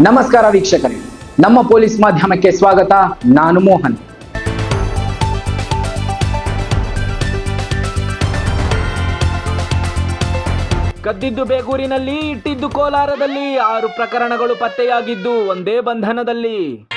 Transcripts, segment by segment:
ನಮಸ್ಕಾರ ವೀಕ್ಷಕರೇ. ನಮ್ಮ ಪೊಲೀಸ್ ಮಾಧ್ಯಮಕ್ಕೆ ಸ್ವಾಗತ, ನಾನು ಮೋಹನ್. ಕದ್ದಿದ್ದು ಬೇಗೂರಿನಲ್ಲಿ, ಇಟ್ಟಿದ್ದು ಕೋಲಾರದಲ್ಲಿ ಆರು ಪ್ರಕರಣಗಳು ಪತ್ತೆಯಾಗಿದ್ದು ಒಂದೇ ಬಂಧನದಲ್ಲಿ.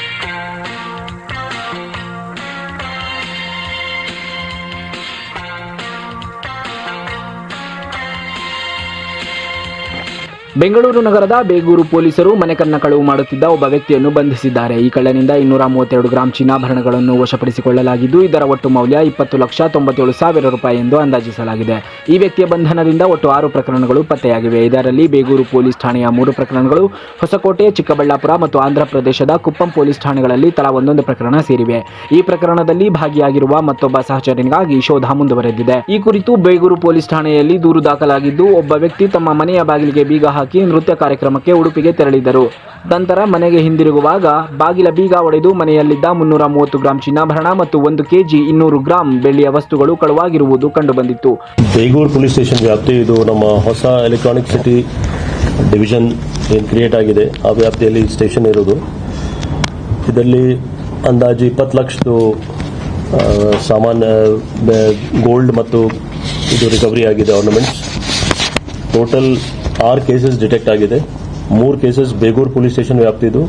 ಬೆಂಗಳೂರು ನಗರದ ಬೇಗೂರು ಪೊಲೀಸರು ಮನೆ ಕನ್ನ ಕಳವು ಮಾಡುತ್ತಿದ್ದ ಒಬ್ಬ ವ್ಯಕ್ತಿಯನ್ನು ಬಂಧಿಸಿದ್ದಾರೆ. ಈ ಕಳ್ಳನಿಂದ ಇನ್ನೂರ ಮೂವತ್ತೆರಡು ಗ್ರಾಂ ಚಿನ್ನಾಭರಣಗಳನ್ನು ವಶಪಡಿಸಿಕೊಳ್ಳಲಾಗಿದ್ದು, ಇದರ ಒಟ್ಟು ಮೌಲ್ಯ ಇಪ್ಪತ್ತು ಲಕ್ಷ ತೊಂಬತ್ತೇಳು ಸಾವಿರ ರೂಪಾಯಿ ಎಂದು ಅಂದಾಜಿಸಲಾಗಿದೆ. ಈ ವ್ಯಕ್ತಿಯ ಬಂಧನದಿಂದ ಒಟ್ಟು ಆರು ಪ್ರಕರಣಗಳು ಪತ್ತೆಯಾಗಿವೆ. ಇದರಲ್ಲಿ ಬೇಗೂರು ಪೊಲೀಸ್ ಠಾಣೆಯ ಮೂರು ಪ್ರಕರಣಗಳು, ಹೊಸಕೋಟೆ, ಚಿಕ್ಕಬಳ್ಳಾಪುರ ಮತ್ತು ಆಂಧ್ರ ಪ್ರದೇಶದ ಕುಪ್ಪಂ ಪೊಲೀಸ್ ಠಾಣೆಗಳಲ್ಲಿ ತಲಾ ಒಂದೊಂದು ಪ್ರಕರಣ ಸೇರಿವೆ. ಈ ಪ್ರಕರಣದಲ್ಲಿ ಭಾಗಿಯಾಗಿರುವ ಮತ್ತೊಬ್ಬ ಸಹಚರನಿಗಾಗಿ ಶೋಧ ಮುಂದುವರೆದಿದೆ. ಈ ಕುರಿತು ಬೇಗೂರು ಪೊಲೀಸ್ ಠಾಣೆಯಲ್ಲಿ ದೂರು ದಾಖಲಾಗಿದ್ದು, ಒಬ್ಬ ವ್ಯಕ್ತಿ ತಮ್ಮ ಮನೆಯ ಬಾಗಿಲಿಗೆ ಬೀಗ ನೃತ್ಯ ಕಾರ್ಯಕ್ರಮಕ್ಕೆ ಉಡುಪಿಗೆ ತೆರಳಿದರು. ನಂತರ ಮನೆಗೆ ಹಿಂದಿರುಗುವಾಗ ಬಾಗಿಲ ಬೀಗ ಒಡೆದು ಮನೆಯಲ್ಲಿದ್ದ ಮುನ್ನೂರ ಮೂವತ್ತು ಗ್ರಾಂ ಚಿನ್ನಾಭರಣ ಮತ್ತು ಒಂದು ಕೆಜಿ ಇನ್ನೂರು ಗ್ರಾಂ ಬೆಳ್ಳಿಯ ವಸ್ತುಗಳು ಕಳುವಾಗಿರುವುದು ಕಂಡುಬಂದಿತ್ತು. ಬೇಗೂರು ಪೊಲೀಸ್ ಸ್ಟೇಷನ್ ವ್ಯಾಪ್ತಿ ಇದು ನಮ್ಮ ಹೊಸ ಎಲೆಕ್ಟ್ರಾನಿಕ್ ಸಿಟಿ ಡಿವಿಷನ್ ಏನು ಕ್ರಿಯೇಟ್ ಆಗಿದೆ. ಆ ವ್ಯಾಪ್ತಿಯಲ್ಲಿ ಸ್ಟೇಷನ್ ಇರೋದು. ಇದರಲ್ಲಿ ಅಂದಾಜು ಇಪ್ಪತ್ತು ಲಕ್ಷದ ಆ, ಸಾಮಾನ್ಯ ಗೋಲ್ಡ್ ಮತ್ತು ಇದು ರಿಕವರಿ ಆಗಿದೆ ಆರ್ನಮೆಂಟ್ಸ್ ಟೋಟಲ್ ಆರು ಕೇಸಸ್ ಡಿಟೆಕ್ಟ್ ಆಗಿದೆ. ಮೂರು ಕೇಸಸ್ ಬೇಗೂರು ಪೊಲೀಸ್ ಸ್ಟೇಷನ್ ವ್ಯಾಪ್ತಿದು.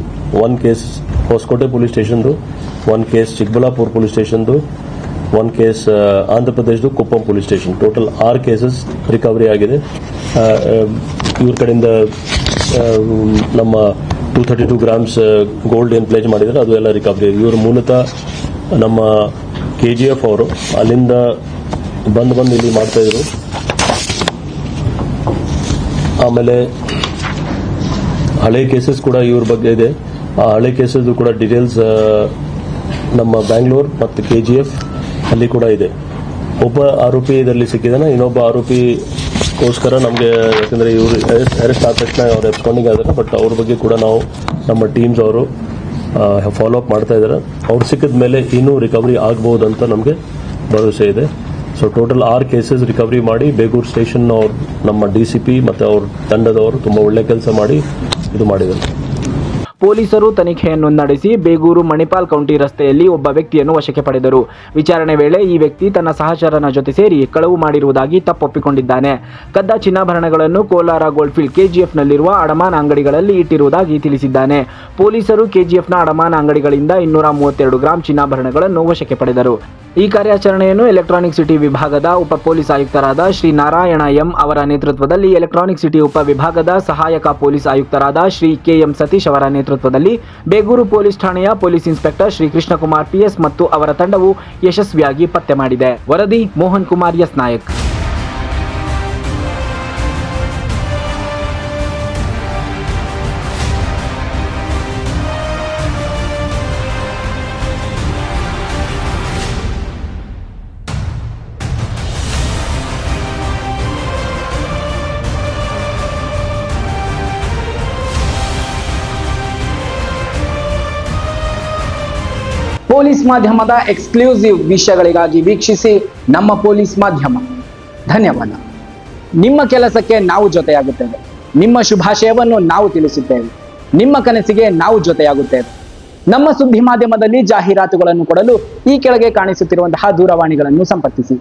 ಒನ್ ಕೇಸ್ ಹೊಸಕೋಟೆ ಪೊಲೀಸ್ ಸ್ಟೇಷನ್ದು. ಒನ್ ಕೇಸ್ ಚಿಕ್ಕಬಳ್ಳಾಪುರ ಪೊಲೀಸ್ ಸ್ಟೇಷನ್ದು. ಒನ್ ಕೇಸ್ ಆಂಧ್ರ ಪ್ರದೇಶದು ಕುಪ್ಪಂ ಪೊಲೀಸ್ ಸ್ಟೇಷನ್. ಟೋಟಲ್ ಆರು ಕೇಸಸ್ ರಿಕವರಿ ಆಗಿದೆ. ಇವ್ರ ಕಡೆಯಿಂದ ನಮ್ಮ two thirty two grams gold ಏನು ಪ್ಲೇಜ್ ಮಾಡಿದ್ದಾರೆ ಅದು ಎಲ್ಲ ರಿಕವರಿ ಇವರು ಮೂಲತಃ ನಮ್ಮ ಕೆ ಜಿ ಎಫ್ ಅವರು ಅಲ್ಲಿಂದ ಬಂದು ಬಂದು ಇಲ್ಲಿ ಮಾಡ್ತಾ ಇದ್ರು. ಆಮೇಲೆ ಹಳೆ ಕೇಸಸ್ ಕೂಡ ಇವ್ರ ಬಗ್ಗೆ ಇದೆ. ಆ ಹಳೆ ಕೇಸಸ್ ಕೂಡ ಡೀಟೇಲ್ಸ್ ನಮ್ಮ ಬ್ಯಾಂಗ್ಳೂರ್ ಮತ್ತು ಕೆ ಜಿ ಎಫ್ ಅಲ್ಲಿ ಕೂಡ ಇದೆ. ಒಬ್ಬ ಆರೋಪಿ ಇದರಲ್ಲಿ ಸಿಕ್ಕಿದಾನೆ, ಇನ್ನೊಬ್ಬ ಆರೋಪಿಗೋಸ್ಕರ ನಮಗೆ ಯಾಕಂದ್ರೆ ಇವರು ಅರೆಸ್ಟ್ ಆದ ತಕ್ಷಣ ಅವ್ರು ಎಬ್ಸ್ಕೊಂಡಿಗೆ ಆದ್ರೆ ಬಟ್ ಅವ್ರ ಬಗ್ಗೆ ಕೂಡ ನಾವು ನಮ್ಮ ಟೀಮ್ಸ್ ಅವರು ಫಾಲೋ ಅಪ್ ಮಾಡ್ತಾ ಇದ್ದಾರೆ ಅವ್ರು ಸಿಕ್ಕಿದ ಮೇಲೆ ಇನ್ನೂ ರಿಕವರಿ ಆಗ್ಬಹುದು ಅಂತ ನಮಗೆ ಭರವಸೆ ಇದೆ. ಸೊ ಟೋಟಲ್ ಆರು ಕೇಸಸ್ ರಿಕವರಿ ಮಾಡಿ ಬೇಗೂರು ಸ್ಟೇಷನ್ ಅವ್ರು, ನಮ್ಮ ಡಿ ಸಿ ಪಿ ಮತ್ತು ಅವ್ರ ತಂಡದವರು ತುಂಬ ಒಳ್ಳೆ ಕೆಲಸ ಮಾಡಿ ಇದು ಮಾಡಿದ್ದಾರೆ. ಪೊಲೀಸರು ತನಿಖೆಯನ್ನು ನಡೆಸಿ ಬೇಗೂರು ಮಣಿಪಾಲ್ ಕೌಂಟಿ ರಸ್ತೆಯಲ್ಲಿ ಒಬ್ಬ ವ್ಯಕ್ತಿಯನ್ನು ವಶಕ್ಕೆ ಪಡೆದರು. ವಿಚಾರಣೆ ವೇಳೆ ಈ ವ್ಯಕ್ತಿ ತನ್ನ ಸಹಚರನ ಜೊತೆ ಸೇರಿ ಕಳವು ಮಾಡಿರುವುದಾಗಿ ತಪ್ಪೊಪ್ಪಿಕೊಂಡಿದ್ದಾನೆ. ಕದ್ದ ಚಿನ್ನಾಭರಣಗಳನ್ನು ಕೋಲಾರ ಗೋಲ್ಡ್ಫೀಲ್ಡ್ ಕೆಜಿಎಫ್ನಲ್ಲಿರುವ ಅಡಮಾನ ಅಂಗಡಿಗಳಲ್ಲಿ ಇಟ್ಟಿರುವುದಾಗಿ ತಿಳಿಸಿದ್ದಾನೆ. ಪೊಲೀಸರು ಕೆಜಿಎಫ್ನ ಅಡಮಾನ ಅಂಗಡಿಗಳಿಂದ ಇನ್ನೂರ ಮೂವತ್ತೆರಡು ಗ್ರಾಂ ಚಿನ್ನಾಭರಣಗಳನ್ನು ವಶಕ್ಕೆ ಪಡೆದರು. ಈ ಕಾರ್ಯಾಚರಣೆಯನ್ನು ಎಲೆಕ್ಟ್ರಾನಿಕ್ ಸಿಟಿ ವಿಭಾಗದ ಉಪ ಪೊಲೀಸ್ ಆಯುಕ್ತರಾದ ಶ್ರೀ ನಾರಾಯಣ ಎಂ ಅವರ ನೇತೃತ್ವದಲ್ಲಿ ಎಲೆಕ್ಟ್ರಾನಿಕ್ ಸಿಟಿ ಉಪ ವಿಭಾಗದ ಸಹಾಯಕ ಪೊಲೀಸ್ ಆಯುಕ್ತರಾದ ಶ್ರೀ ಕೆಎಂ ಸತೀಶ್ ಅವರ ನೇತೃತ್ವದಲ್ಲಿ ಬೇಗೂರು ಪೊಲೀಸ್ ಠಾಣೆಯ police inspector Shri Krishnakumar PS ಮತ್ತು ಅವರ ತಂಡವು ಯಶಸ್ವಿಯಾಗಿ ಪತ್ತೆ ಮಾಡಿದೆ. ವರದಿ ಮೋಹನ್ ಕುಮಾರ್ ಎಸ್ ನಾಯಕ್. ಪೊಲೀಸ್ ಮಾಧ್ಯಮದ ಎಕ್ಸ್ಕ್ಲೂಸಿವ್ ವಿಷಯಗಳಿಗಾಗಿ ವೀಕ್ಷಿಸಿ ನಮ್ಮ ಪೊಲೀಸ್ ಮಾಧ್ಯಮ. ಧನ್ಯವಾದ. ನಿಮ್ಮ ಕೆಲಸಕ್ಕೆ ನಾವು ಜೊತೆಯಾಗುತ್ತೇವೆ. ನಿಮ್ಮ ಶುಭಾಶಯವನ್ನು ನಾವು ತಿಳಿಸುತ್ತೇವೆ. ನಿಮ್ಮ ಕನಸಿಗೆ ನಾವು ಜೊತೆಯಾಗುತ್ತೇವೆ. ನಮ್ಮ ಸುದ್ದಿ ಮಾಧ್ಯಮದಲ್ಲಿ ಜಾಹೀರಾತುಗಳನ್ನು ಕೊಡಲು ಈ ಕೆಳಗೆ ಕಾಣಿಸುತ್ತಿರುವಂತಹ ದೂರವಾಣಿಗಳನ್ನು ಸಂಪರ್ಕಿಸಿ.